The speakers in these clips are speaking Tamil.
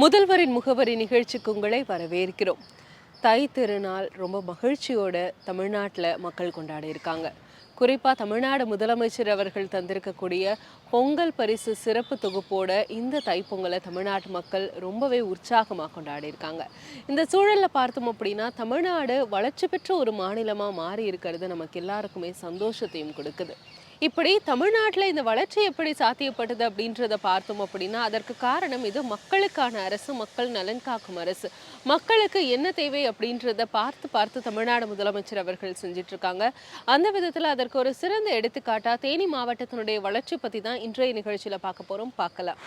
முதல்வரின் முகவரி நிகழ்ச்சிக்கு உங்களை வரவேற்கிறோம். தை திருநாள் ரொம்ப மகிழ்ச்சியோட தமிழ்நாட்டில் மக்கள் கொண்டாடி இருக்காங்க. குறிப்பாக தமிழ்நாடு முதலமைச்சர் அவர்கள் தந்திருக்கக்கூடிய பொங்கல் பரிசு சிறப்பு தொகுப்போட இந்த தைப்பொங்கலை தமிழ்நாட்டு மக்கள் ரொம்பவே உற்சாகமாக கொண்டாடி இருக்காங்க. இந்த சூழலில் பார்த்தோம் அப்படின்னா தமிழ்நாடு வளர்ச்சி பெற்ற ஒரு மாநிலமாக மாறி இருக்கிறது நமக்கு எல்லாருக்குமே சந்தோஷத்தையும் கொடுக்குது. இப்படி தமிழ்நாட்டில் இந்த வளர்ச்சி எப்படி சாத்தியப்பட்டது அப்படின்றத பார்த்தோம் அப்படின்னா அதற்கு காரணம் இது மக்களுக்கான அரசு மக்கள் நலன் காக்கும் அரசு. மக்களுக்கு என்ன தேவை அப்படின்றத பார்த்து பார்த்து தமிழ்நாடு முதலமைச்சர் அவர்கள் செஞ்சிட்டு இருக்காங்க அந்த விதத்தில் அதற்கு ஒரு சிறந்த எடுத்துக்காட்டா தேனி மாவட்டத்தினுடைய வளர்ச்சி பற்றி தான் இன்றைய நிகழ்ச்சியில் பார்க்க போகிறோம் பார்க்கலாம்.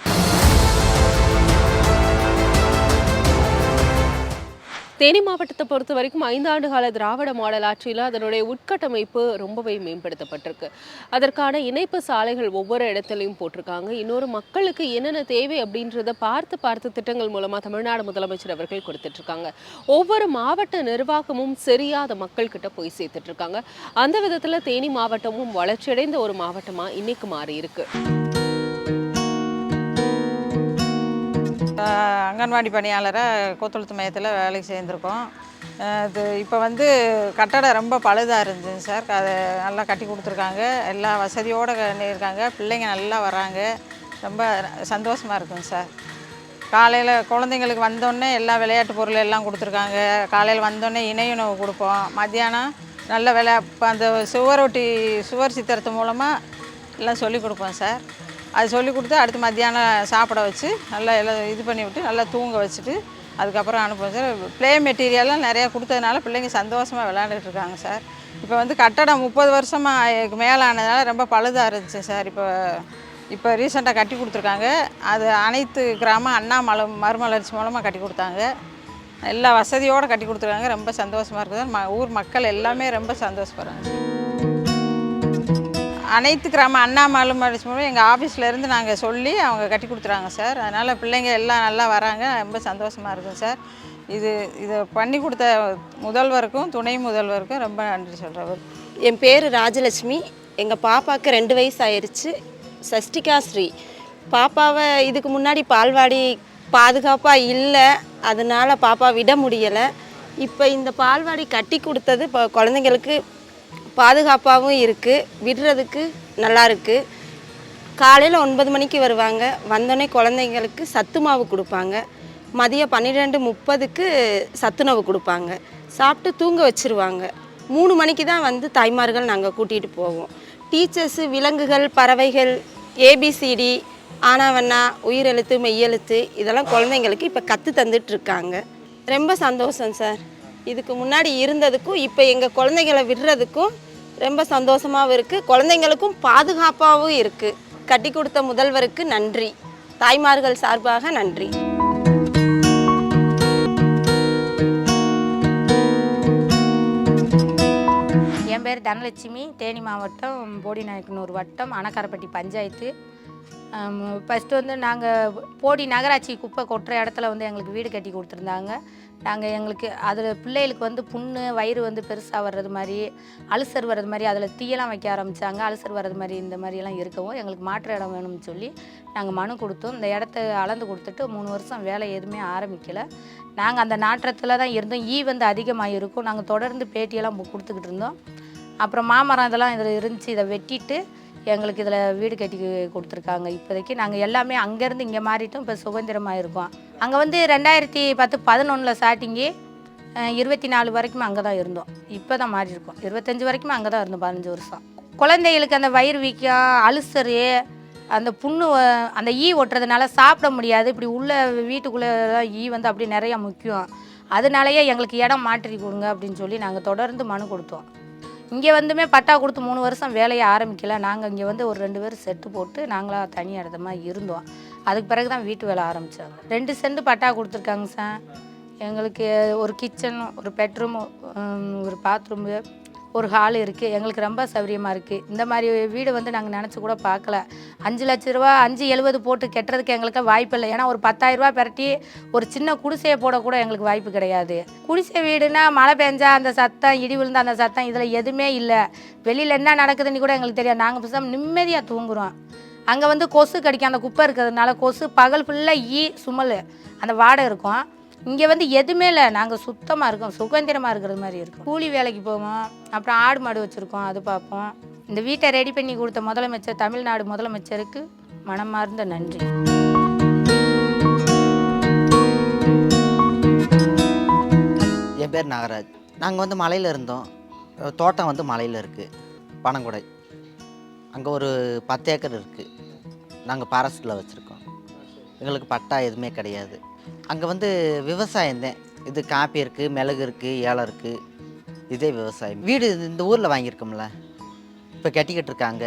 தேனி மாவட்டத்தை பொறுத்த வரைக்கும் ஐந்தாண்டு கால திராவிட மாடல் ஆட்சியில் அதனுடைய உட்கட்டமைப்பு ரொம்பவே மேம்படுத்தப்பட்டிருக்கு. அதற்கான இணைப்பு சாலைகள் ஒவ்வொரு இடத்துலையும் போட்டிருக்காங்க. இன்னொரு மக்களுக்கு என்னென்ன தேவை அப்படின்றத பார்த்து பார்த்து திட்டங்கள் மூலமாக தமிழ்நாடு முதலமைச்சர் அவர்கள் கொடுத்துட்டு இருக்காங்க ஒவ்வொரு மாவட்ட நிர்வாகமும் சரியாத மக்கள்கிட்ட போய் சேர்த்துட்டு இருக்காங்க அந்த விதத்தில் தேனி மாவட்டமும் வளர்ச்சியடைந்த ஒரு மாவட்டமாக இன்னைக்கு மாறி இருக்கு அங்கன்வாடி பணியாளராக கோத்தொழுத்து மையத்தில் வேலைக்கு சேர்ந்துருக்கோம் இது இப்போ வந்து கட்டடம் ரொம்ப பழுதாக இருந்துச்சுங்க சார். அதை நல்லா கட்டி கொடுத்துருக்காங்க. எல்லா வசதியோடு இருக்காங்க பிள்ளைங்க நல்லா வராங்க. ரொம்ப சந்தோஷமாக இருக்குங்க சார். காலையில் குழந்தைங்களுக்கு வந்தோடனே எல்லா விளையாட்டு பொருள் எல்லாம் கொடுத்துருக்காங்க. காலையில் வந்தோடனே இணையுணவு கொடுப்போம். மத்தியானம் நல்ல விளையா இப்போ அந்த சுவரொட்டி சுவர் சித்திரத்து மூலமாக எல்லாம் சொல்லிக் கொடுப்போம் சார். அது சொல்லி கொடுத்து அடுத்து மத்தியானம் சாப்பிட வச்சு நல்லா எல்லாம் இது பண்ணி விட்டு நல்லா தூங்க வச்சுட்டு அதுக்கப்புறம் அனுப்புவோம் சார். ப்ளே மெட்டீரியல்லாம் நிறையா கொடுத்ததுனால பிள்ளைங்க சந்தோஷமாக விளையாண்டுட்டு இருக்காங்க சார். இப்போ வந்து கட்டடம் முப்பது வருஷமாக மேலானதுனால ரொம்ப பழுதாக இருந்துச்சு சார். இப்போ இப்போ ரீசெண்டாக கட்டி கொடுத்துருக்காங்க. அது அனைத்து கிராமம் அண்ணா மல மறுமலர்ச்சி மூலமாக கட்டி கொடுத்தாங்க. எல்லா வசதியோடு கட்டி கொடுத்துருக்காங்க. ரொம்ப சந்தோஷமாக இருக்குது. ம ஊர் மக்கள் எல்லாமே ரொம்ப சந்தோஷப்படுறாங்க. அனைத்து கிராம அண்ணா மறுமலர்ச்சி மூலம் எங்கள் ஆஃபீஸ்லேருந்து நாங்கள் சொல்லி அவங்க கட்டி கொடுத்துறாங்க சார். அதனால் பிள்ளைங்க எல்லாம் நல்லா வராங்க. ரொம்ப சந்தோஷமாக இருக்கும் சார். இது இதை பண்ணி கொடுத்த முதல்வருக்கும் துணை முதல்வருக்கும் ரொம்ப நன்றி சொல்கிறவர் என் பேர் ராஜலட்சுமி. எங்கள் பாப்பாவுக்கு ரெண்டு வயசு ஆயிடுச்சு சஷ்டிகா ஸ்ரீ. பாப்பாவை இதுக்கு முன்னாடி பால்வாடி பாதுகாப்பாக இல்லை. அதனால் பாப்பா விட முடியலை. இப்போ இந்த பால்வாடி கட்டி கொடுத்தது இப்போ குழந்தைங்களுக்கு பாதுகாப்பாகவும் இருக்குது விடுறதுக்கு நல்லா இருக்குது காலையில் ஒன்பது மணிக்கு வருவாங்க. வந்தோடனே குழந்தைங்களுக்கு சத்து மாவு கொடுப்பாங்க. மதியம் பன்னிரெண்டு முப்பதுக்கு சத்துணவு கொடுப்பாங்க. சாப்பிட்டு தூங்க வச்சிருவாங்க. மூணு மணிக்கு தான் வந்து தாய்மார்கள் நாங்கள் கூட்டிகிட்டு போவோம். டீச்சர்ஸு விலங்குகள் பறவைகள் ஏபிசிடி ஆனாவண்ணா உயிரெழுத்து மெய்யெழுத்து இதெல்லாம் குழந்தைங்களுக்கு இப்போ கற்று தந்துட்டுருக்காங்க ரொம்ப சந்தோஷம் சார். இதுக்கு முன்னாடி இருந்ததுக்கும் இப்போ எங்கள் குழந்தைங்களை விடுறதுக்கும் ரொம்ப சந்தோஷமாகவும் இருக்குது குழந்தைங்களுக்கும் பாதுகாப்பாகவும் இருக்குது கட்டி கொடுத்த முதல்வருக்கு நன்றி. தாய்மார்கள் சார்பாக நன்றி. என் பேர் தனலட்சுமி. தேனி மாவட்டம் போடிநாயக்கனூர் வட்டம் அணக்காரப்பட்டி பஞ்சாயத்து. ஃபஸ்ட்டு வந்து நாங்கள் போடி நகராட்சி குப்பை கொட்டுற இடத்துல வந்து எங்களுக்கு வீடு கட்டி கொடுத்துருந்தாங்க. நாங்கள் எங்களுக்கு அதில் பிள்ளைகளுக்கு வந்து புண்ணு வயிறு வந்து பெருசாக வர்றது மாதிரி அல்சர் வர்றது மாதிரி அதில் தீயெல்லாம் வைக்க ஆரம்பித்தாங்க அல்சர் வர்றது மாதிரி இந்த மாதிரியெல்லாம் இருக்கவும் எங்களுக்கு மாற்று இடம் வேணும்னு சொல்லி நாங்கள் மனு கொடுத்தோம். இந்த இடத்த அளந்து கொடுத்துட்டு மூணு வருஷம் வேலை எதுவுமே ஆரம்பிக்கலை. நாங்கள் அந்த நாற்றத்தில் தான் இருந்தோம். ஈ வந்து அதிகமாக இருக்கும். நாங்கள் தொடர்ந்து பேட்டியெல்லாம் பு- கொடுத்துக்கிட்டு இருந்தோம். அப்புறம் மாமரம் இதெல்லாம் இதில் இருந்துச்சு. இதை வெட்டிட்டு எங்களுக்கு இதில் வீடு கட்டி கொடுத்துருக்காங்க. இப்போதைக்கு நாங்கள் எல்லாமே அங்கேருந்து இங்கே மாறிட்டோம். இப்போ சுதந்திரமாக இருக்கோம். அங்கே வந்து ரெண்டாயிரத்தி பத்து பதினொன்றில் ஸ்டார்டிங்கு இருபத்தி நாலு வரைக்கும் அங்கே தான் இருந்தோம். இப்போ தான் மாறி இருக்கோம். இருபத்தஞ்சி வரைக்கும் அங்கே தான் இருந்தோம் பதினஞ்சு வருஷம். குழந்தைகளுக்கு அந்த வயிறு வீக்கம் அல்சரு அந்த புண்ணு அந்த ஈ ஒட்டுறதுனால சாப்பிட முடியாது. இப்படி உள்ள வீட்டுக்குள்ளே தான் ஈ வந்து அப்படி நிறையா முக்கியம். அதனாலயே எங்களுக்கு இடம் மாற்றி கொடுங்க அப்படின்னு சொல்லி நாங்கள் தொடர்ந்து மனு கொடுத்தோம். இங்கே வந்துமே பட்டா கொடுத்து மூணு வருஷம் வேலையை ஆரம்பிக்கல. நாங்கள் இங்கே வந்து ஒரு ரெண்டு பேர் செட்டு போட்டு நாங்களாக தனி இடமா இருந்தோம். அதுக்கு பிறகு தான் வீட்டு வேலை ஆரம்பித்தாங்க ரெண்டு செண்டு பட்டா கொடுத்துருக்காங்க சார். எங்களுக்கு ஒரு கிச்சன் ஒரு பெட்ரூம் ஒரு பாத்ரூமு ஒரு ஹால் இருக்குது எங்களுக்கு ரொம்ப சௌரியமாக இருக்குது இந்த மாதிரி வீடு வந்து நாங்கள் நினச்சி கூட பார்க்கல. அஞ்சு லட்ச ரூபா அஞ்சு எழுபது போட்டு கெட்டுறதுக்கு எங்களுக்கு வாய்ப்பு இல்லை. ஏன்னா ஒரு பத்தாயிரம் ரூபாய் பிரட்டி ஒரு சின்ன குடிசையை போட கூட எங்களுக்கு வாய்ப்பு கிடையாது. குடிசை வீடுனா மழை பெஞ்சா அந்த சத்தம் இடி விழுந்த அந்த சத்தம் இதில் எதுவுமே இல்லை. வெளியில் என்ன நடக்குதுன்னு கூட எங்களுக்கு தெரியாது. நாங்கள் பேசாமல் நிம்மதியாக தூங்குறோம். அங்கே வந்து கொசு கடிக்கும். அந்த குப்பை இருக்கிறதுனால கொசு பகல் ஃபுல்லாக ஈ சுமல். அந்த வாடை இருக்கும். இங்கே வந்து எதுவுமே இல்லை. நாங்கள் சுத்தமாக இருக்கோம். சுதந்திரமாக இருக்கிற மாதிரி இருக்கும். கூலி வேலைக்கு போவோம். அப்புறம் ஆடு மாடு வச்சுருக்கோம். அது பார்ப்போம். இந்த வீட்டை ரெடி பண்ணி கொடுத்த முதலமைச்சர் தமிழ்நாடு முதலமைச்சருக்கு மனமார்ந்த நன்றி. என் பேர் நாகராஜ். நாங்கள் வந்து மலையில் இருந்தோம். தோட்டம் வந்து மலையில் இருக்குது பனங்குடை. அங்கே ஒரு பத்து ஏக்கர் இருக்குது நாங்கள் பாரஸ்டில் வச்சுருக்கோம். எங்களுக்கு பட்டா எதுவுமே கிடையாது. அங்கே வந்து விவசாயம்தான் இது காப்பி இருக்குது மிளகு இருக்குது ஏலம் இருக்குது இதே விவசாயம். வீடு இந்த ஊரில் வாங்கியிருக்கோம்ல. இப்போ கட்டிக்கிட்டு இருக்காங்க.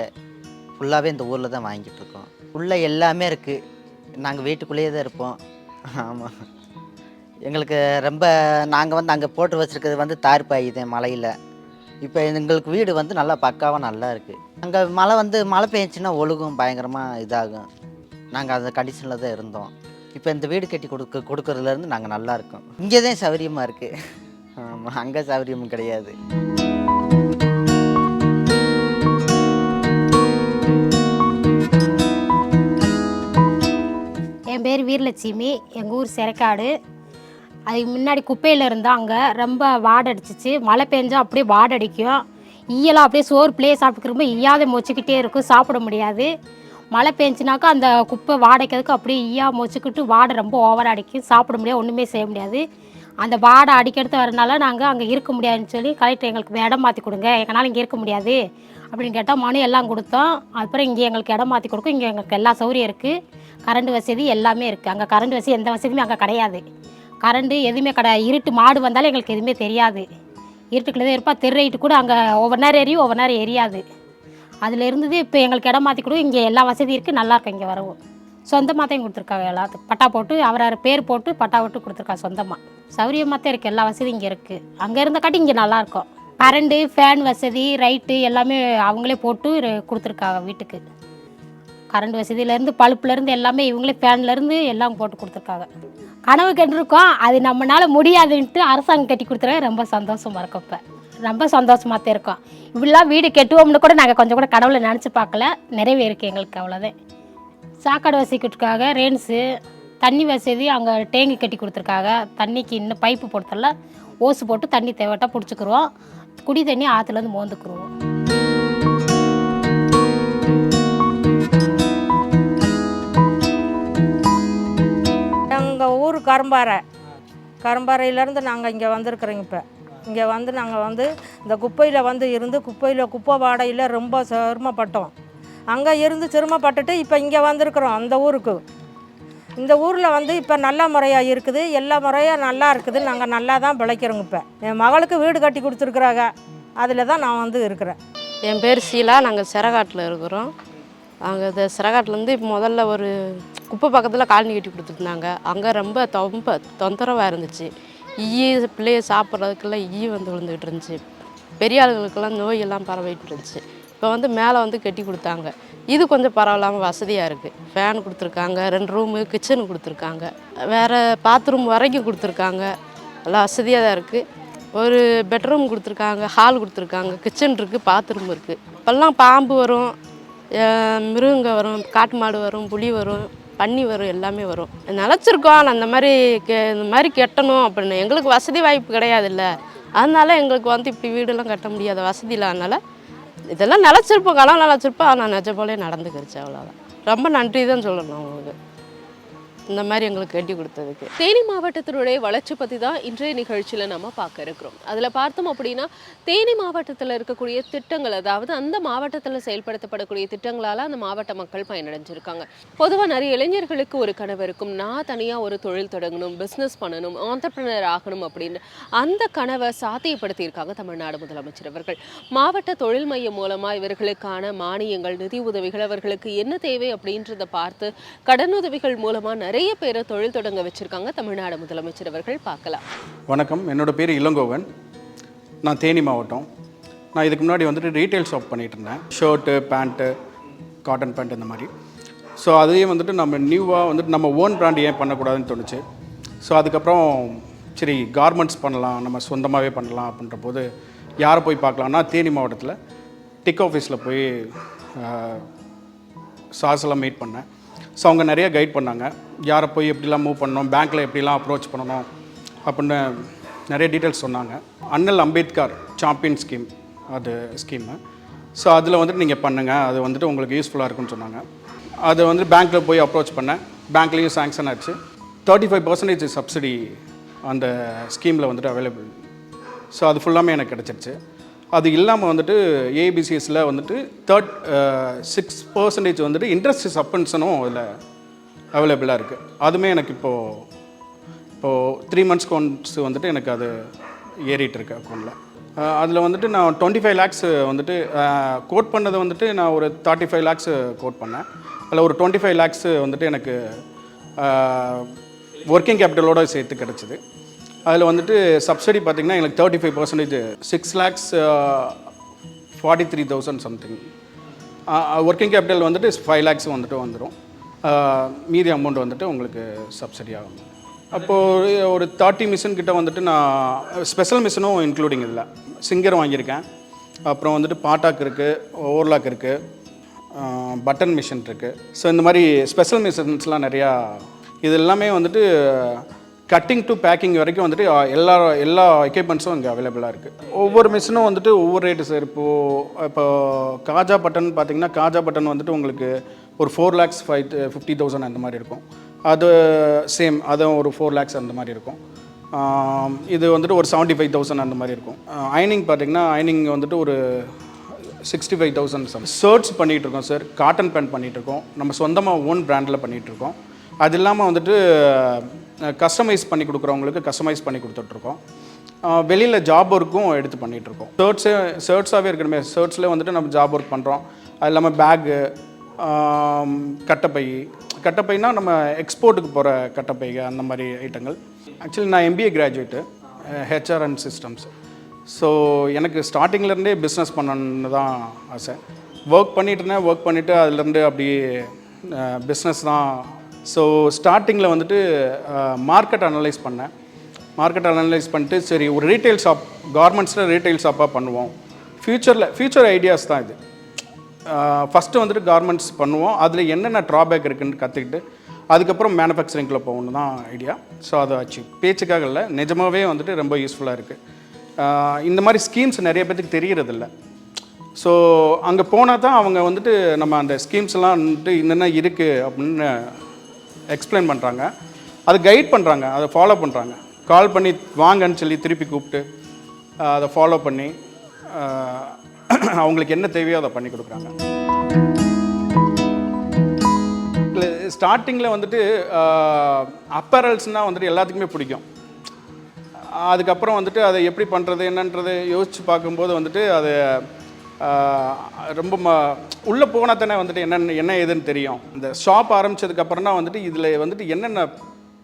ஃபுல்லாகவே இந்த ஊரில் தான் வாங்கிட்டு இருக்கோம். உள்ளே எல்லாமே இருக்குது நாங்கள் வீட்டுக்குள்ளேயே தான் இருப்போம். ஆமாம் எங்களுக்கு ரொம்ப நாங்கள் வந்து அங்கே போட்டு வச்சுருக்கிறது வந்து தார்பாய் மலையில். இப்போ எங்களுக்கு வீடு வந்து நல்லா பக்காவாக நல்லா இருக்குது அங்கே மழை வந்து மழை பெஞ்சுன்னா ஒழுகும் பயங்கரமாக இதாகும். நாங்கள் அந்த கண்டிஷனில் தான் இருந்தோம். இப்போ இந்த வீடு கட்டி கொடுக்க கொடுக்கறதுலேருந்து நாங்கள் நல்லா இருக்கோம். இங்கே தான் சௌகரியமாக இருக்குது ஆமாம் அங்கே சௌகரியம் கிடையாது. என் பேர் வீரலட்சுமி. எங்கள் ஊர் சிறைக்காடு. அதுக்கு முன்னாடி குப்பையில் இருந்தால் அங்கே ரொம்ப வாடை அடிச்சிச்சு. மழை பெஞ்சா அப்படியே வாடை அடிக்கும். ஈயெல்லாம் அப்படியே சோறு பிள்ளையே சாப்பிட்டுக்கிறப்ப ஈயாத மொச்சிக்கிட்டே இருக்கும். சாப்பிட முடியாது. மழை பெஞ்சுனாக்கா அந்த குப்பை வாடைக்கிறதுக்கு அப்படியே ஈயா மொச்சிக்கிட்டு வாடை ரொம்ப ஓவராக அடிக்கும் சாப்பிட முடியாது ஒன்றுமே செய்ய முடியாது அந்த வாடை அடிக்கிறது வரனால நாங்கள் அங்கே இருக்க முடியாதுன்னு சொல்லி கலெக்டர் எங்களுக்கு இடம் மாற்றி கொடுங்க எங்களால் இங்கே இருக்க முடியாது அப்படின்னு கேட்டால் மனு எல்லாம் கொடுத்தோம் அப்புறம் இங்கே எங்களுக்கு இடம் மாற்றி கொடுக்கும் இங்கே எங்களுக்கு எல்லா சௌகரியம் இருக்குது கரண்ட் வசதி எல்லாமே இருக்குது அங்கே கரண்ட் வசதி எந்த வசதியுமே அங்கே கிடையாது கரண்ட்டு எதுவுமே கிடையாது இருட்டு மாடு வந்தாலும் எங்களுக்கு எதுவுமே தெரியாது இருட்டுக்குள்ளே இருப்பா தெரு ரைட்டு கூட அங்கே ஒவ்வொரு நேரம் எரியும் ஒவ்வொரு நேரம் எரியாது அதில் இருந்தது இப்போ எங்களுக்கு இடம் மாற்றி கொடு. இங்கே எல்லா வசதி இருக்குது நல்லாயிருக்கும் இங்கே வரவும். சொந்தமாக தான் கொடுத்துருக்காங்க எல்லாத்துக்கும். பட்டா போட்டு அவரவர் பேர் போட்டு பட்டா விட்டு கொடுத்துருக்காங்க சொந்தமாக சௌரியமாக தான் இருக்குது எல்லா வசதியும் இங்கே இருக்குது அங்கே இருந்த காட்டி இங்கே நல்லாயிருக்கும் கரண்ட்டு ஃபேன் வசதி ரைட்டு எல்லாமே அவங்களே போட்டு கொடுத்துருக்காங்க வீட்டுக்கு. கரண்ட் வசதியிலேருந்து பழுப்புலேருந்து எல்லாமே இவங்களே ஃபேன்லேருந்து எல்லாம் போட்டு கொடுத்துருக்காங்க. கனவு கண்டிருக்கோம் அது நம்மளால் முடியாதுன்ட்டு அரசாங்கம் கட்டி கொடுத்துருக்க ரொம்ப சந்தோஷமாக இருக்கும் இப்போ. ரொம்ப சந்தோஷமாக தான் இருக்கோம். இப்படிலாம் வீடு கெட்டுவோம்னு கூட நாங்கள் கொஞ்சம் கூட கடவுளை நினச்சி பார்க்கல. நிறைவேறிருக்கு எங்களுக்கு அவ்வளோதான். சாக்காடு வசதிக்காக ரேன்ஸு தண்ணி வசதி அங்கே டேங்கு கட்டி கொடுத்துருக்காங்க. தண்ணிக்கு இன்னும் பைப்பு போடுறதில்ல ஓசு போட்டு தண்ணி தேவைட்டா பிடிச்சிக்கிருவோம். குடி தண்ணி ஆற்றுலேருந்து மோந்துக்குருவோம். எங்கள் ஊர் கரும்பாறை. கரும்பாறையிலேருந்து நாங்கள் இங்கே வந்திருக்குறோங்க இப்போ. இங்கே வந்து நாங்கள் வந்து இந்த குப்பையில் வந்து இருந்து குப்பையில் குப்பை வாடையில் ரொம்ப சிரமப்பட்டோம். அங்கே இருந்து சிரமப்பட்டுட்டு இப்போ இங்கே வந்திருக்கிறோம் அந்த ஊருக்கு. இந்த ஊரில் வந்து இப்போ நல்ல முறையாக இருக்குது. எல்லா முறையாக நல்லா இருக்குது நாங்கள் நல்லா தான் பிழைக்கிறோங்க இப்போ. என் மகளுக்கு வீடு கட்டி கொடுத்துருக்குறாங்க. அதில் தான் நான் வந்து இருக்கிறேன். என் பேர் சீலா நாங்கள் சிறகாட்டில் இருக்கிறோம். அங்கே இந்த சிறகாட்டிலேருந்து இப்போ முதல்ல ஒரு குப்பை பக்கத்தில் காலனி கட்டி கொடுத்துருந்தாங்க. அங்கே ரொம்ப தொம்ப தொந்தரவாக இருந்துச்சு. ஈ பிள்ளைய சாப்பிட்றதுக்கெல்லாம் ஈ வந்து விழுந்துக்கிட்டு இருந்துச்சு. பெரிய ஆளுகளுக்கெல்லாம் நோயெல்லாம் பரவிட்டு இருந்துச்சு. இப்போ வந்து மேலே வந்து கட்டி கொடுத்தாங்க. இது கொஞ்சம் பரவாயில்லாமல் வசதியாக இருக்குது ஃபேன் கொடுத்துருக்காங்க ரெண்டு ரூமு கிச்சனு கொடுத்துருக்காங்க. வேறு பாத்ரூம் வரைக்கும் கொடுத்துருக்காங்க. நல்லா வசதியாக தான் இருக்குது ஒரு பெட்ரூம் கொடுத்துருக்காங்க ஹால் கொடுத்துருக்காங்க கிச்சன் இருக்குது பாத்ரூம் இருக்குது இப்போல்லாம் பாம்பு வரும் மிருகங்க வரும் காட்டு மாடு வரும் புலி வரும். பண்ணி வரும் எல்லாமே வரும். நிலச்சிருக்கோம் ஆனால் இந்த மாதிரி கெ இந்த மாதிரி கெட்டணும் அப்படின்னு. எங்களுக்கு வசதி வாய்ப்பு கிடையாதுல்ல. அதனால எங்களுக்கு வந்து இப்படி வீடெல்லாம் கட்ட முடியாத வசதி இல்லாதனால இதெல்லாம் நிலச்சிருப்போம் கனவு நிலச்சிருப்போம் ஆனால் நிஜ போலே நடந்துக்கிருச்சு அவ்வளோதான் ரொம்ப நன்றி தான் சொல்லணும் உங்களுக்கு. இந்த மாதிரி எங்களுக்கு கட்டி கொடுத்ததுக்கு. தேனி மாவட்டத்தினுடைய வளர்ச்சி பற்றி தான் இன்றைய நிகழ்ச்சியில் நம்ம பார்க்க இருக்கிறோம். அதில் பார்த்தோம் அப்படின்னா தேனி மாவட்டத்தில் இருக்கக்கூடிய திட்டங்கள் அதாவது அந்த மாவட்டத்தில் செயல்படுத்தப்படக்கூடிய திட்டங்களால் அந்த மாவட்ட மக்கள் பயனடைஞ்சிருக்காங்க. பொதுவாக நிறைய இளைஞர்களுக்கு ஒரு கனவு இருக்கும். நான் தனியாக ஒரு தொழில் தொடங்கணும் பிஸ்னஸ் பண்ணணும் ஆண்டர்பிரினர் ஆகணும் அப்படின்னு. அந்த கனவை சாத்தியப்படுத்தியிருக்காங்க தமிழ்நாடு முதலமைச்சர் அவர்கள். மாவட்ட தொழில் மையம் மூலமாக இவர்களுக்கான மானியங்கள் நிதி உதவிகள் அவர்களுக்கு என்ன தேவை அப்படின்றத பார்த்து கடனுதவிகள் மூலமாக நிறைய பேரை தொழில் தொடங்க வச்சுருக்காங்க. தமிழ்நாடு முதலமைச்சர் அவர்கள் பார்க்கலாம். வணக்கம். என்னோட பேர் இளங்கோவன். நான் தேனி மாவட்டம். நான் இதுக்கு முன்னாடி வந்துட்டு ரீட்டைல் ஷாப் பண்ணிகிட்டு இருந்தேன் ஷர்ட்டு பேண்ட்டு காட்டன் பேண்ட் இந்த மாதிரி. ஸோ அதையும் வந்துட்டு நம்ம நியூவாக வந்துட்டு நம்ம ஓன் பிராண்ட் ஏன் பண்ணக்கூடாதுன்னு தோணுச்சு. ஸோ அதுக்கப்புறம் சரி கார்மெண்ட்ஸ் பண்ணலாம். நம்ம சொந்தமாகவே பண்ணலாம் அப்படின்ற போது யாரை போய் பார்க்கலாம்னா தேனி மாவட்டத்தில் டிக் ஆஃபீஸில் போய் சார்ஸ் எல்லாம் மீட் பண்ணேன். ஸோ அவங்க நிறைய கைட் பண்ணாங்க. யாரை போய் எப்படிலாம் மூவ் பண்ணணும் பேங்க்கில் எப்படிலாம் அப்ரோச் பண்ணணும் அப்படின்னு நிறைய டீட்டெயில்ஸ் சொன்னாங்க. அண்ணல் அம்பேத்கர் சாம்பியன் ஸ்கீம் அது ஸ்கீமு ஸோ அதில் வந்துட்டு நீங்கள் பண்ணுங்கள் அது வந்துட்டு உங்களுக்கு யூஸ்ஃபுல்லாக இருக்குன்னு சொன்னாங்க. அது வந்து பேங்க்கில் போய் அப்ரோச் பண்ணேன். பேங்க்லேயும் சாங்ஷன் ஆச்சு. தேர்ட்டி ஃபைவ் பர்சன்டேஜ் சப்சிடி அந்த ஸ்கீமில் வந்துட்டு அவைலபிள் ஸோ அது ஃபுல்லாமே எனக்கு கிடச்சிருச்சு. அது இல்லாமல் வந்துட்டு ஏபிசிஎஸ்சில் வந்துட்டு தேர்ட் சிக்ஸ் பர்சன்டேஜ் வந்துட்டு இன்ட்ரெஸ்ட் சப்பன்ஸனும் அதில் அவைலபிளாக இருக்குது அதுவுமே எனக்கு இப்போது இப்போது த்ரீ மந்த்ஸ் ஒன்ஸ் வந்துட்டு எனக்கு அது ஏறிட்டு இருக்கு அக்கௌண்ட்டில் அதில் வந்துட்டு நான் டுவெண்ட்டி ஃபைவ் லேக்ஸ் வந்துட்டு கோட் பண்ணதை வந்துட்டு நான் ஒரு தேர்ட்டி ஃபைவ் லேக்ஸ் கோட் பண்ணேன். அதில் ஒரு டுவெண்ட்டி ஃபைவ் லேக்ஸ் வந்துட்டு எனக்கு ஒர்க்கிங் கேபிட்டலோட சேர்த்து கிடச்சிது. அதில் வந்துட்டு சப்சிடி பார்த்திங்கன்னா எங்களுக்கு thirty five percentage six lakhs forty three thousand something working capital வந்துட்டு ஃபைவ் லேக்ஸ் வந்துட்டு வந்துடும் uh, மீதி அமௌண்ட் வந்துட்டு உங்களுக்கு சப்சிடி ஆகும். அப்போது ஒரு தேர்ட்டி மிஷின் கிட்ட வந்துட்டு நான் ஸ்பெஷல் மிஷினும் இன்க்ளூடிங் இல்லை சிங்கர் வாங்கியிருக்கேன். அப்புறம் வந்துட்டு பாட்டாக் இருக்குது ஓவர்லாக் இருக்குது பட்டன் uh, மிஷின் இருக்குது ஸோ இந்த மாதிரி ஸ்பெஷல் மிஷின்ஸ்லாம் நிறையா இது எல்லாமே வந்துட்டு கட்டிங் டு பேக்கிங் வரைக்கும் வந்துட்டு எல்லா எல்லா எக்யூப்மெண்ட்ஸும் இங்கே அவைலபிளாக இருக்குது ஒவ்வொரு மிஷினும் வந்துட்டு ஒவ்வொரு ரேட்டு சார் இப்போது இப்போ காஜா பட்டன் பார்த்தீங்கன்னா காஜா பட்டன் வந்துட்டு உங்களுக்கு ஒரு four lakhs five fifty thousand அந்த மாதிரி இருக்கும். அது சேம் அதுவும் ஒரு ஃபோர் லேக்ஸ் அந்த மாதிரி இருக்கும். இது வந்துட்டு ஒரு செவன்ட்டி ஃபைவ் தௌசண்ட் அந்த மாதிரி இருக்கும். அயனிங் பார்த்தீங்கன்னா அயனிங் வந்துட்டு ஒரு sixty five thousand some shirts பண்ணிகிட்டு இருக்கோம் சார் காட்டன் பேண்ட் பண்ணிகிட்ருக்கோம் நம்ம சொந்தமாக ஓன் பிராண்டில் பண்ணிகிட்டு இருக்கோம். அது இல்லாமல் வந்துட்டு கஸ்டமைஸ் பண்ணி கொடுக்குறவங்களுக்கு கஸ்டமைஸ் பண்ணி கொடுத்துட்ருக்கோம். வெளியில் ஜாப் ஒர்க்கும் எடுத்து பண்ணிகிட்ருக்கோம் ஷர்ட்ஸே ஷர்ட்ஸாகவே இருக்கணுமே. ஷர்ட்ஸில் வந்துட்டு நம்ம ஜாப் ஒர்க் பண்ணுறோம் அது இல்லாமல் பேகு கட்டப்பை. கட்டப்பைனா நம்ம எக்ஸ்போர்ட்டுக்கு போகிற கட்டப்பைக அந்த மாதிரி ஐட்டங்கள். ஆக்சுவலி நான் MBA graduate HR and systems so எனக்கு ஸ்டார்டிங்லேருந்தே பிஸ்னஸ் பண்ணணுன்னு தான் ஆசை. ஒர்க் பண்ணிட்டு இருந்தேன். ஒர்க் பண்ணிவிட்டு அதுலேருந்து அப்படியே பிஸ்னஸ் தான் ஸோ ஸ்டார்டிங்கில் வந்துட்டு மார்க்கெட் அனலைஸ் பண்ணேன். மார்க்கெட் அனலைஸ் பண்ணிட்டு சரி ஒரு ரீட்டைல் ஷாப் கார்மெண்ட்ஸில் ரீட்டைல் ஷாப்பாக பண்ணுவோம். ஃப்யூச்சரில் ஃப்யூச்சர் ஐடியாஸ் தான் இது. ஃபஸ்ட்டு வந்துட்டு கார்மெண்ட்ஸ் பண்ணுவோம். அதில் என்னென்ன ட்ராபேக் இருக்குன்னு கற்றுக்கிட்டு அதுக்கப்புறம் மேனுஃபேக்சரிங்கில் போகணும் தான் ஐடியா ஸோ அதை ஆச்சு பேச்சுக்காக இல்லை நிஜமாகவே வந்துட்டு ரொம்ப யூஸ்ஃபுல்லாக இருக்குது இந்த மாதிரி ஸ்கீம்ஸ் நிறைய பேத்துக்கு தெரியறதில்ல. ஸோ அங்கே போனால் தான் அவங்க வந்துட்டு நம்ம அந்த ஸ்கீம்ஸ்லாம் வந்துட்டு என்னென்ன இருக்குது அப்படின்னு எக்ஸ்பிளைன் பண்ணுறாங்க அதை கைட் பண்ணுறாங்க அதை ஃபாலோ பண்ணுறாங்க கால் பண்ணி வாங்கன்னு சொல்லி திருப்பி கூப்பிட்டு அதை ஃபாலோ பண்ணி அவங்களுக்கு என்ன தேவையோ அதை பண்ணி கொடுக்குறாங்க. ஸ்டார்டிங்கில் வந்துட்டு அப்பரல்ஸ்னால் வந்துட்டு எல்லாத்துக்குமே பிடிக்கும். அதுக்கப்புறம் வந்துட்டு அதை எப்படி பண்ணுறது என்னன்றது யோசித்து பார்க்கும்போது வந்துட்டு அது ரொம்ப ம உள்ளே போனால் தானே வந்துட்டு என்னென்ன என்ன ஏதுன்னு தெரியும். இந்த ஷாப் ஆரம்பித்ததுக்கப்புறம் தான் வந்துட்டு இதில் வந்துட்டு என்னென்ன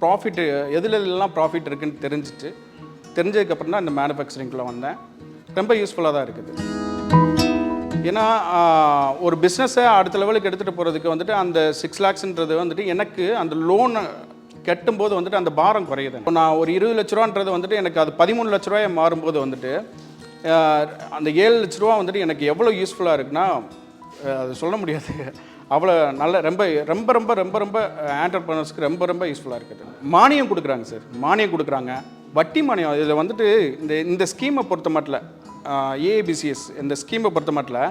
ப்ராஃபிட்டு எதுலெல்லாம் ப்ராஃபிட் இருக்குன்னு தெரிஞ்சுட்டு தெரிஞ்சதுக்கப்புறம் தான் இந்த மேனுஃபேக்சரிங்குள்ளே வந்தேன். ரொம்ப யூஸ்ஃபுல்லாக தான் இருக்குது. ஏன்னா ஒரு பிஸ்னஸை அடுத்த லெவலுக்கு எடுத்துகிட்டு போகிறதுக்கு வந்துட்டு அந்த சிக்ஸ் லேக்ஸ்ன்றது வந்துட்டு எனக்கு அந்த லோன் கட்டும்போது வந்துட்டு அந்த பாரம் குறையுது. இப்போ நான் ஒரு இருபது லட்ச ரூபான்றது வந்துட்டு எனக்கு அது பதிமூணு லட்ச ரூபாய் மாறும்போது வந்துட்டு அந்த ஏழு லட்ச ரூபா வந்துட்டு எனக்கு எவ்வளோ யூஸ்ஃபுல்லாக இருக்குன்னா அது சொல்ல முடியாது. அவ்வளோ நல்ல ரொம்ப ரொம்ப ரொம்ப ரொம்ப ரொம்ப ஆண்டர்பனர்ஸ்க்கு ரொம்ப ரொம்ப யூஸ்ஃபுல்லாக இருக்குது. மானியம் கொடுக்குறாங்க சார் மானியம் கொடுக்குறாங்க. வட்டி மானியம் இதில் வந்துட்டு இந்த இந்த ஸ்கீமை பொறுத்த மட்டில் ஏஏபிசிஎஸ் இந்த ஸ்கீமை பொறுத்த மட்டில்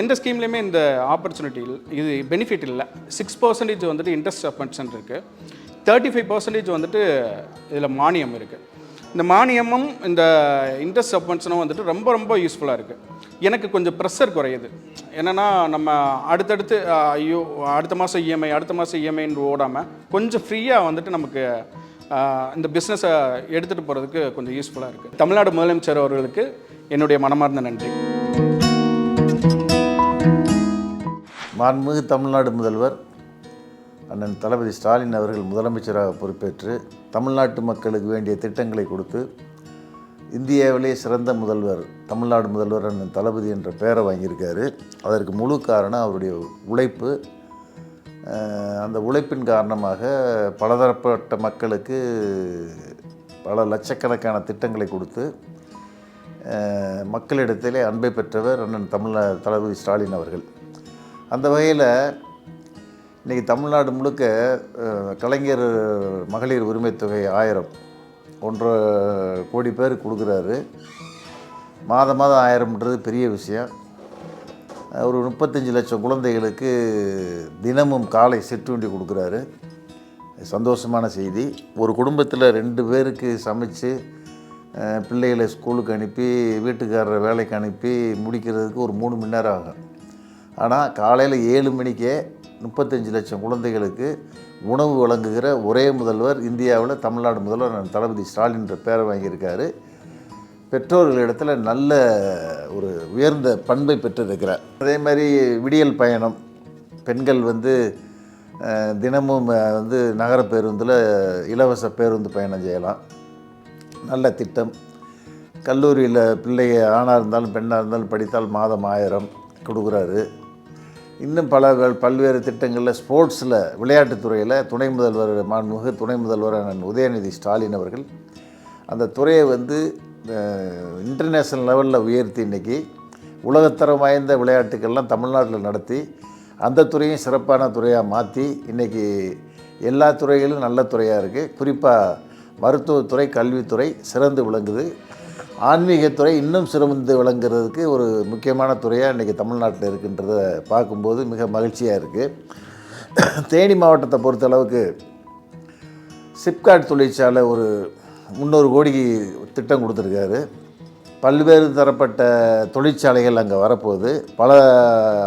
எந்த ஸ்கீம்லேயுமே இந்த ஆப்பர்ச்சுனிட்டி இது பெனிஃபிட் இல்லை. சிக்ஸ் பர்சன்டேஜ் வந்துட்டு இன்ட்ரெஸ்ட் அப்மென்ஷன் இருக்குது தேர்ட்டி ஃபைவ் பர்சன்டேஜ் வந்துட்டு இதில் மானியம் இருக்குது இந்த மானியமும் இந்த இன்ட்ரெஸ்ட் சப்மென்ஷனும் வந்துட்டு ரொம்ப ரொம்ப யூஸ்ஃபுல்லாக இருக்குது எனக்கு கொஞ்சம் ப்ரெஷர் குறையுது. என்னென்னா நம்ம அடுத்தடுத்து ஐயோ அடுத்த மாதம் இஎம்ஐ அடுத்த மாதம் இஎம்ஐன்னு ஓடாமல் கொஞ்சம் ஃப்ரீயாக வந்துட்டு நமக்கு இந்த பிஸ்னஸை எடுத்துகிட்டு போகிறதுக்கு கொஞ்சம் யூஸ்ஃபுல்லாக இருக்குது தமிழ்நாடு முதலமைச்சர் அவர்களுக்கு என்னுடைய மனமார்ந்த நன்றி. மாண்புமிகு தமிழ்நாடு முதல்வர் அண்ணன் தளபதி ஸ்டாலின் அவர்கள் முதலமைச்சராக பொறுப்பேற்று தமிழ்நாட்டு மக்களுக்கு வேண்டிய திட்டங்களை கொடுத்து இந்தியாவிலே சிறந்த முதல்வர் தமிழ்நாடு முதல்வர் அண்ணன் தளபதி என்ற பெயரை வாங்கியிருக்காரு. அதற்கு முழு காரணம் அவருடைய உழைப்பு. அந்த உழைப்பின் காரணமாக பலதரப்பட்ட மக்களுக்கு பல லட்சக்கணக்கான திட்டங்களை கொடுத்து மக்களிடத்திலே அன்பை பெற்றவர் அண்ணன் தமிழ தளபதி ஸ்டாலின் அவர்கள். அந்த வகையில் இன்றைக்கி தமிழ்நாடு முழுக்க கலைஞர் மகளிர் உரிமைத் தொகை ஆயிரம். ஒன்றரை கோடி பேர் கொடுக்குறாரு. மாதம் மாதம் ஆயிரம்ன்றது பெரிய விஷயம். ஒரு முப்பத்தஞ்சு லட்சம் குழந்தைகளுக்கு தினமும் காலை சிற்றுண்டி கொடுக்குறாரு. சந்தோஷமான செய்தி. ஒரு குடும்பத்தில் ரெண்டு பேருக்கு சமைச்சு பிள்ளைகளை ஸ்கூலுக்கு அனுப்பி வீட்டுக்காரரை வேலைக்கு அனுப்பி முடிக்கிறதுக்கு ஒரு மூணு மணி நேரம் ஆகும். ஆனால் காலையில் ஏழு மணிக்கே முப்பத்தஞ்சு லட்சம் குழந்தைகளுக்கு உணவு வழங்குகிற ஒரே முதல்வர் இந்தியாவில் தமிழ்நாடு முதல்வர் நான் தளபதி ஸ்டாலின்ற பேரை வாங்கியிருக்காரு. பெற்றோர்களிடத்தில் நல்ல ஒரு உயர்ந்த பண்பை பெற்றிருக்கிறார். அதே மாதிரி விடியல் பயணம். பெண்கள் வந்து தினமும் வந்து நகர பேருந்தில் இலவச பேருந்து பயணம் செய்யலாம். நல்ல திட்டம். கல்லூரியில் பிள்ளைங்க ஆணாக இருந்தாலும் பெண்ணாக இருந்தாலும் படித்தால் மாதம் ஆயிரம் கொடுக்குறாரு. இன்னும் பல பல்வேறு திட்டங்களில் ஸ்போர்ட்ஸில் விளையாட்டுத்துறையில் துணை முதல்வர் மாண்புமிகு துணை முதல்வர் அண்ணன் உதயநிதி ஸ்டாலின் அவர்கள் அந்த துறையை வந்து இன்டர்நேஷ்னல் லெவலில் உயர்த்தி இன்றைக்கி உலகத்தரம் வாய்ந்த விளையாட்டுக்கள்லாம் தமிழ்நாட்டில் நடத்தி அந்த துறையும் சிறப்பான துறையாக மாற்றி இன்றைக்கி எல்லா துறைகளும் நல்ல துறையாக இருக்குது குறிப்பாக மருத்துவத்துறை கல்வித்துறை சிறந்து விளங்குது. ஆன்மீகத்துறை இன்னும் சிறந்து விளங்குறதுக்கு ஒரு முக்கியமான துறையாக இன்றைக்கி தமிழ்நாட்டில் இருக்கின்றத பார்க்கும்போது மிக மகிழ்ச்சியாக இருக்குது தேனி மாவட்டத்தை பொறுத்தளவுக்கு சிப்காட் தொழிற்சாலை ஒரு முந்நூறு கோடிக்கு திட்டம் கொடுத்துருக்காரு. பல்வேறு தரப்பட்ட தொழிற்சாலைகள் அங்கே வரப்போகுது. பல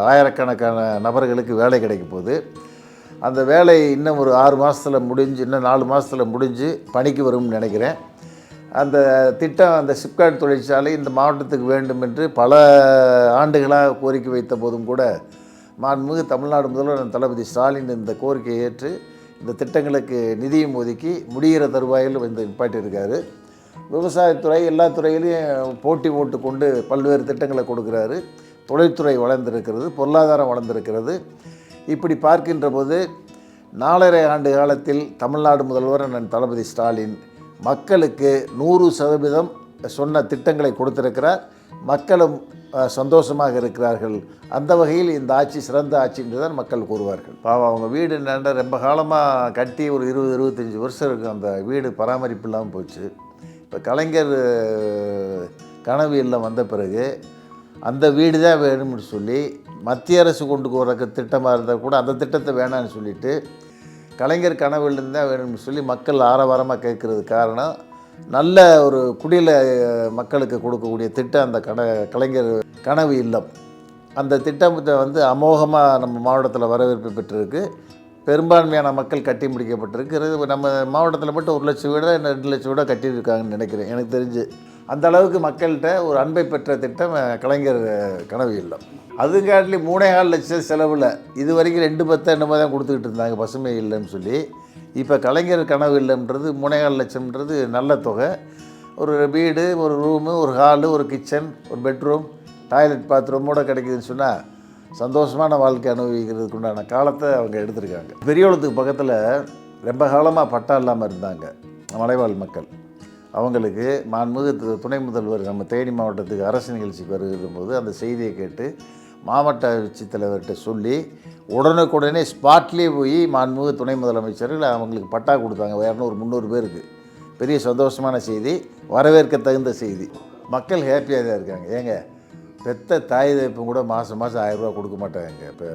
ஆயிரக்கணக்கான நபர்களுக்கு வேலை கிடைக்க போகுது. அந்த வேலை இன்னும் ஒரு ஆறு மாதத்தில் முடிஞ்சு இன்னும் நாலு மாதத்தில் முடிஞ்சு பணிக்கு வரும்னு நினைக்கிறேன். அந்த திட்டம் அந்த சிப்காட் தொழிற்சாலை இந்த மாவட்டத்துக்கு வேண்டும் என்று பல ஆண்டுகளாக கோரிக்கை வைத்த போதும் கூட மாண்புமிகு தமிழ்நாடு முதல்வர் தளபதி ஸ்டாலின் இந்த கோரிக்கையை ஏற்று இந்த திட்டங்களுக்கு நிதியும் ஒதுக்கி முடிகிற தருவாயில் வந்து நிப்பாட்டியிருக்காரு. விவசாயத்துறை எல்லா துறையிலையும் போட்டி போட்டு கொண்டு பல்வேறு திட்டங்களை கொடுக்குறாரு. தொழில்துறை வளர்ந்திருக்கிறது பொருளாதாரம் வளர்ந்திருக்கிறது. இப்படி பார்க்கின்ற போது நாலரை ஆண்டு காலத்தில் தமிழ்நாடு முதல்வர் அண்ணன் தளபதி ஸ்டாலின் மக்களுக்கு நூறு சதவீதம் சொன்ன திட்டங்களை கொடுத்திருக்கிறார். மக்களும் சந்தோஷமாக இருக்கிறார்கள். அந்த வகையில் இந்த ஆட்சி சிறந்த ஆட்சி என்று தான் மக்கள் கூறுவார்கள். பாவம் அவங்க வீடு நண்ட ரொம்ப காலமாக கட்டி ஒரு இருபது இருபத்தஞ்சி வருஷம் இருக்கும் அந்த வீடு பராமரிப்பு இல்லாமல் போச்சு. இப்போ கலைஞர் கனவு இல்லம் வந்த பிறகு அந்த வீடு தான் வேணும்னு சொல்லி மத்திய அரசு கொண்டு போகிற திட்டமாக இருந்தால் கூட அந்த திட்டத்தை வேணான்னு சொல்லிட்டு கலைஞர் கனவுலேருந்து தான் வேணும்னு சொல்லி மக்கள் ஆரவாரமாக கேட்குறது காரணம் நல்ல ஒரு குடியில் மக்களுக்கு கொடுக்கக்கூடிய திட்டம் அந்த கன கலைஞர் கனவு இல்லம். அந்த திட்டத்தை வந்து அமோகமாக நம்ம மாவட்டத்தில் வரவேற்பு பெற்றிருக்கு. பெரும்பான்மையான மக்கள் கட்டி முடிக்கப்பட்டிருக்கிறது. நம்ம மாவட்டத்தில் மட்டும் ஒரு லட்சம் வீடாக ரெண்டு லட்சம் வீடாக கட்டியிருக்காங்கன்னு நினைக்கிறேன். எனக்கு தெரிஞ்சு. அந்த அளவுக்கு மக்கள்கிட்ட ஒரு அன்பை பெற்ற திட்டம் கலைஞர் கனவு இல்லம். அதுங்காட்டிலி மூணே கால் லட்சம் செலவில் இது வரைக்கும் ரெண்டு பத்து என்னமோ தான் கொடுத்துக்கிட்டு இருந்தாங்க பசுமை இல்லைன்னு சொல்லி. இப்போ கலைஞர் கனவு இல்லைன்றது மூணே கால் லட்சம்ன்றது நல்ல தொகை. ஒரு வீடு ஒரு ரூமு ஒரு ஹாலு ஒரு கிச்சன் ஒரு பெட்ரூம் டாய்லெட் பாத்ரூமோட கிடைக்குதுன்னு சொன்னால் சந்தோஷமான வாழ்க்கை அனுபவிக்கிறதுக்கு உண்டான காலத்தை அவங்க எடுத்திருக்காங்க. பெரியவளத்துக்கு பக்கத்தில் ரொம்ப காலமாக பட்டா இல்லாமல் இருந்தாங்க மலைவாழ் மக்கள். அவங்களுக்கு மாண்புமிகு துணை முதல்வர் நம்ம தேனி மாவட்டத்துக்கு அரசு நிகழ்ச்சிக்கு வருகிற போது அந்த செய்தியை கேட்டு மாவட்ட ஆட்சித்தலைவர்கிட்ட சொல்லி உடனுக்குடனே ஸ்பாட்லேயே போய் மாண்புமிகு துணை முதலமைச்சர்கள் அவங்களுக்கு பட்டா கொடுத்தாங்க. இரநூறு முந்நூறு பேருக்கு. பெரிய சந்தோஷமான செய்தி வரவேற்க தகுந்த செய்தி. மக்கள் ஹேப்பியாக தான் இருக்காங்க. ஏங்க பெத்த தாய் தகப்பன் கூட மாதம் மாதம் ஆயிரரூபா கொடுக்க மாட்டாங்க. இப்போ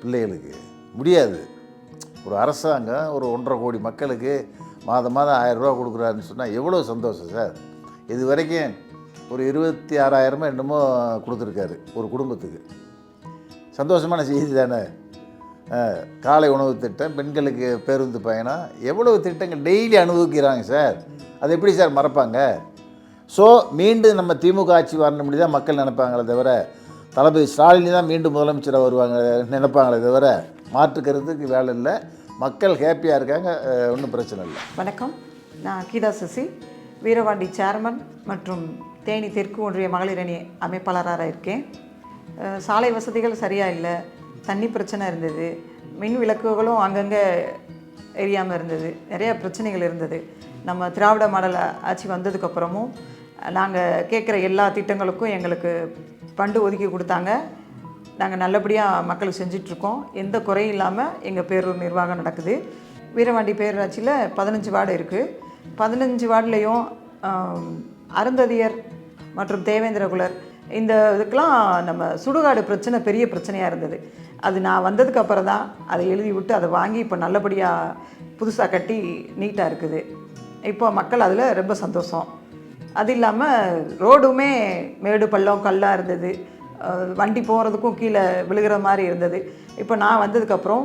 பிள்ளைகளுக்கு. முடியாது. ஒரு அரசாங்கம் ஒரு ஒன்றரை கோடி மக்களுக்கு மாதம் மாதம் ஆயிரரூபா கொடுக்குறாருன்னு சொன்னால் எவ்வளோ சந்தோஷம் சார்? இது வரைக்கும் ஒரு இருபத்தி ஆறாயிரமோ என்னமோ கொடுத்துருக்காரு ஒரு குடும்பத்துக்கு. சந்தோஷமான செய்தி தானே? காலை உணவு திட்டம் பெண்களுக்கு பேருந்து பயணம் எவ்வளவு திட்டங்கள் டெய்லி அனுபவிக்கிறாங்க சார்? அது எப்படி சார் மறப்பாங்க? ஸோ மீண்டும் நம்ம திமுக ஆட்சி வரணும் தான் மக்கள் நினைப்பாங்களே தவிர தளபதி ஸ்டாலின் தான் மீண்டும் முதலமைச்சராக வருவாங்க நினைப்பாங்களே தவிர மாற்றுக்கிறதுக்கு வேலை இல்லை. மக்கள் ஹேப்பியாக இருக்காங்க ஒன்றும் பிரச்சனை இல்லை. வணக்கம். நான் கீதா சசி வீரவாண்டி சேர்மன் மற்றும் தேனி தெற்கு ஒன்றிய மகளிர் அணி அமைப்பாளராக இருக்கேன். சாலை வசதிகள் சரியாக இல்லை தண்ணி பிரச்சனை இருந்தது மின் விளக்குகளும் அங்கங்கே எரியாமல் இருந்தது நிறைய பிரச்சனைகள் இருந்தது. நம்ம திராவிட மாடல் ஆட்சி வந்ததுக்கப்புறமும் நாங்கள் கேட்குற எல்லா திட்டங்களுக்கும் எங்களுக்கு பண்டு ஒதுக்கி கொடுத்தாங்க. நாங்கள் நல்லபடியாக மக்களுக்கு செஞ்சிட்ருக்கோம். எந்த குறையும் இல்லாமல் எங்கள் பேரூர் நிர்வாகம் நடக்குது. வீரவாண்டி பேரூராட்சியில் பதினஞ்சு வார்டு இருக்குது பதினஞ்சு வார்டுலேயும் அருந்ததியர் மற்றும் தேவேந்திரகுலர் இந்த இதுக்கெலாம் நம்ம சுடுகாடு பிரச்சனை பெரிய பிரச்சனையாக இருந்தது. அது நான் வந்ததுக்கு அப்புறம் தான் அதை எழுதி விட்டு அதை வாங்கி இப்போ நல்லபடியாக புதுசாக கட்டி நீட்டாக இருக்குது. இப்போ மக்கள் அதில் ரொம்ப சந்தோஷம். அது இல்லாமல் ரோடுமே மேடு பள்ளம் கல்லாக இருந்தது. வண்டி போகிறதுக்கும் கீழே விழுகிற மாதிரி இருந்தது. இப்போ நான் வந்ததுக்கப்புறம்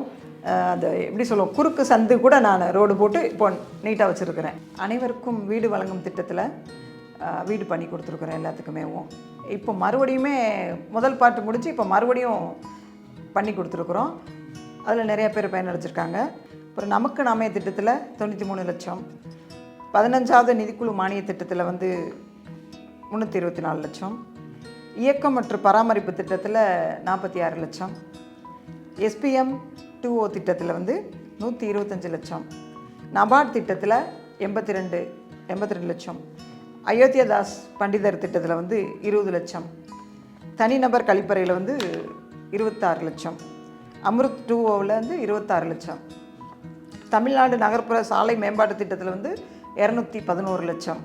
அந்த எப்படி சொல்லுவோம் குறுக்கு சந்து கூட நான் ரோடு போட்டு இப்போ நீட்டாக வச்சுருக்கிறேன். அனைவருக்கும் வீடு வழங்கும் திட்டத்தில் வீடு பண்ணி கொடுத்துருக்குறேன் எல்லாத்துக்குமேவும் இப்போ மறுபடியுமே முதல் பாட்டு முடிஞ்சு இப்போ மறுபடியும் பண்ணி கொடுத்துருக்குறோம். அதில் நிறைய பேர் பயனடைஞ்சிருக்காங்க. அப்புறம் நமக்கு நாமே திட்டத்தில் தொண்ணூற்றி மூணு லட்சம். பதினஞ்சாவது நிதிக்குழு மானிய திட்டத்தில் வந்து முந்நூற்றி இருபத்தி நாலு லட்சம். இயக்கம் மற்றும் பராமரிப்பு திட்டத்தில் நாற்பத்தி ஆறு லட்சம். எஸ்பிஎம் டூ ஓ திட்டத்தில் வந்து நூற்றி இருபத்தஞ்சி லட்சம். நபார்ட் திட்டத்தில் எண்பத்தி ரெண்டு எண்பத்தி ரெண்டு லட்சம் அயோத்தியதாஸ் பண்டிதர் திட்டத்தில் வந்து இருபது லட்சம். தனிநபர் கழிப்பறையில் வந்து இருபத்தாறு லட்சம். அமிர்த் டூ ஓவில் வந்து இருபத்தாறு லட்சம். தமிழ்நாடு நகர்ப்புற சாலை மேம்பாட்டு திட்டத்தில் வந்து இரநூத்தி பதினோரு லட்சம்.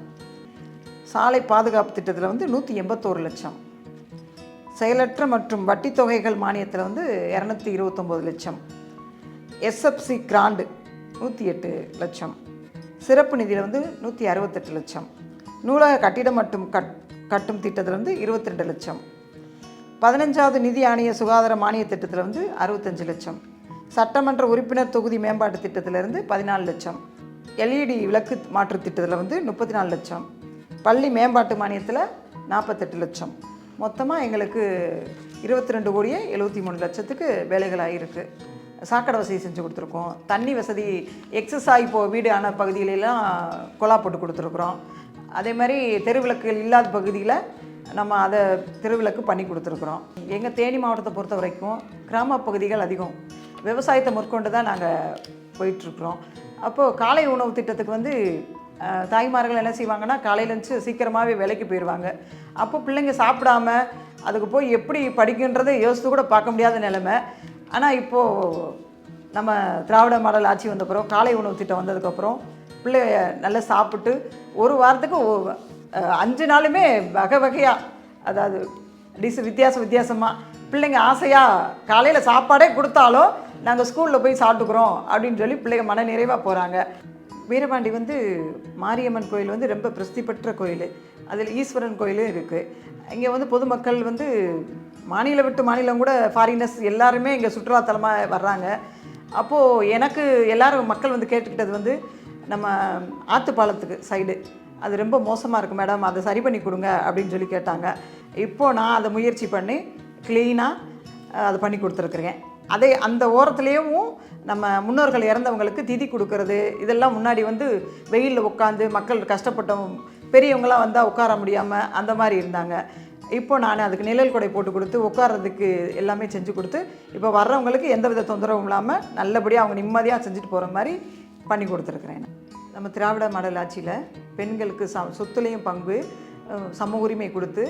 சாலை பாதுகாப்பு திட்டத்தில் வந்து நூற்றி எண்பத்தோரு லட்சம். செயலற்ற மற்றும் வட்டி தொகைகள் மானியத்தில் வந்து இரநூத்தி இருபத்தொம்போது லட்சம். எஸ்எஃப்சி கிராண்டு நூற்றி எட்டு லட்சம். சிறப்பு நிதியில் வந்து நூற்றி அறுபத்தெட்டு லட்சம். நூலக கட்டிடம் மற்றும் கட் கட்டும் திட்டத்தில் வந்து இருபத்தி ரெண்டு லட்சம். பதினஞ்சாவது நிதி ஆணைய சுகாதார மானிய திட்டத்தில் வந்து அறுபத்தஞ்சு லட்சம். சட்டமன்ற உறுப்பினர் தொகுதி மேம்பாட்டு திட்டத்திலிருந்து பதினாலு லட்சம். எல்இடி விளக்கு மாற்று திட்டத்தில் வந்து முப்பத்தி நாலு லட்சம். பள்ளி மேம்பாட்டு மானியத்தில் நாற்பத்தெட்டு லட்சம். மொத்தமாக எங்களுக்கு இருபத்தி ரெண்டு கோடியே எழுபத்தி மூணு லட்சத்துக்கு வேலைகள் ஆகிருக்கு சாக்கடை வசதி செஞ்சு கொடுத்துருக்கோம். தண்ணி வசதி எக்ஸஸ் ஆகி போ வீடு ஆன பகுதிகளெல்லாம் குழா போட்டு கொடுத்துருக்குறோம். அதே மாதிரி தெருவிளக்குகள் இல்லாத பகுதியில் நம்ம அதை தெருவிளக்கு பண்ணி கொடுத்துருக்குறோம். எங்கள் தேனி மாவட்டத்தை பொறுத்த வரைக்கும் கிராம பகுதிகள் அதிகம். விவசாயத்தை முற்கொண்டு தான் நாங்கள் போயிட்டுருக்குறோம். அப்போது காலை உணவு திட்டத்துக்கு வந்து தாய்மார்கள் என்ன செய்வாங்கன்னா காலையில இருந்துச்சு சீக்கிரமாகவே வேலைக்கு போயிடுவாங்க அப்போ பிள்ளைங்க சாப்பிடாம அதுக்கு போய் எப்படி படிக்கின்றதை யோசித்து கூட பார்க்க முடியாத நிலைமை. ஆனால் இப்போது நம்ம திராவிட மாடல் ஆட்சி வந்தப்புறம் காலை உணவு திட்டம் வந்ததுக்கப்புறம் பிள்ளைய நல்லா சாப்பிட்டு ஒரு வாரத்துக்கு அஞ்சு நாளுமே வகை வகையாக அதாவது டிஸ் வித்தியாச வித்தியாசமாக பிள்ளைங்க ஆசையாக காலையில் சாப்பாடே கொடுத்தாலும் நாங்கள் ஸ்கூலில் போய் சாப்பிட்டுக்குறோம் அப்படின்னு சொல்லி பிள்ளைங்க மன நிறைவாக போகிறாங்க வீரபாண்டி வந்து மாரியம்மன் கோயில் வந்து ரொம்ப பிரசித்தி பெற்ற கோயில். அதில் ஈஸ்வரன் கோயிலும் இருக்குது இங்கே வந்து பொதுமக்கள் வந்து மாநிலம் விட்டு மாநிலம் கூட ஃபாரினர்ஸ் எல்லாருமே இங்கே சுற்றுலாத்தலமாக வர்றாங்க. அப்போது எனக்கு எல்லாரும் மக்கள் வந்து கேட்டுக்கிட்டது வந்து நம்ம ஆத்துப்பாலத்துக்கு சைடு அது ரொம்ப மோசமாக இருக்குது மேடம் அதை சரி பண்ணி கொடுங்க அப்படின்னு சொல்லி கேட்டாங்க. இப்போது நான் அதை முயற்சி பண்ணி க்ளீனாக அதை பண்ணி கொடுத்துருக்குறேன். அதே அந்த ஓரத்துலேயும் நம்ம முன்னோர்கள் இறந்தவங்களுக்கு திதி கொடுக்கறது இதெல்லாம் முன்னாடி வந்து வெயிலில் உட்காந்து மக்கள் கஷ்டப்பட்டவங்க பெரியவங்களாம் வந்தால் உட்கார முடியாமல் அந்த மாதிரி இருந்தாங்க. இப்போ நான் அதுக்கு நிழல் கொடை போட்டு கொடுத்து உட்கார்றதுக்கு எல்லாமே செஞ்சு கொடுத்து இப்போ வர்றவங்களுக்கு எந்த வித தொந்தரவும் இல்லாமல் நல்லபடியாக அவங்க நிம்மதியாக செஞ்சுட்டு போகிற மாதிரி பண்ணி கொடுத்துருக்குறேன் நம்ம திராவிட மாடல் ஆட்சியில் பெண்களுக்கு ச சொத்துலேயும் பங்கு சம உரிமை கொடுத்து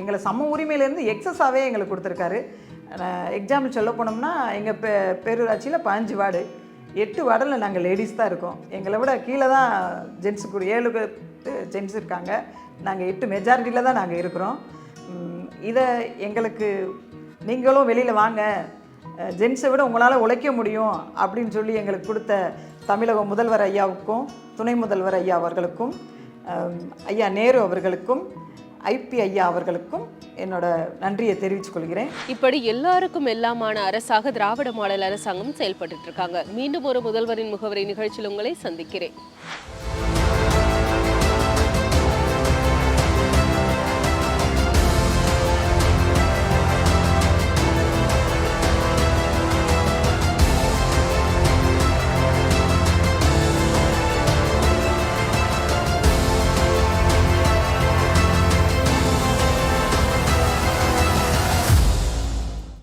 எங்களை சம உரிமையிலேருந்து எக்ஸஸாகவே எங்களுக்கு கொடுத்துருக்காரு. எக்ஸாம்பிள் சொல்ல போனோம்னா எங்கள் பெ பேரூராட்சியில் பதினஞ்சு வார்டு. எட்டு வார்டில் நாங்கள் லேடிஸ் தான் இருக்கோம். எங்களை விட கீழே தான் ஜென்ஸு கூட ஏழு ஜென்ஸ் இருக்காங்க. நாங்கள் எட்டு மெஜாரிட்டியில் தான் நாங்கள் இருக்கிறோம். இதை எங்களுக்கு நீங்களும் வெளியில் வாங்க. ஜென்ஸை விட உங்களால் உழைக்க முடியும் அப்படின்னு சொல்லி எங்களுக்கு கொடுத்த தமிழக முதல்வர் ஐயாவுக்கும் துணை முதல்வர் ஐயா அவர்களுக்கும் ஐயா நேரு அவர்களுக்கும் ஐபி ஐயா அவர்களுக்கும் என்னோட நன்றியை தெரிவித்துக் கொள்கிறேன். இப்படி எல்லாருக்கும் எல்லாமான அரசாக திராவிட மாடல் அரசாங்கம் செயல்பட்டு இருக்காங்க. மீண்டும் ஒரு முதல்வரின் முகவரி நிகழ்ச்சியில் உங்களை சந்திக்கிறேன்.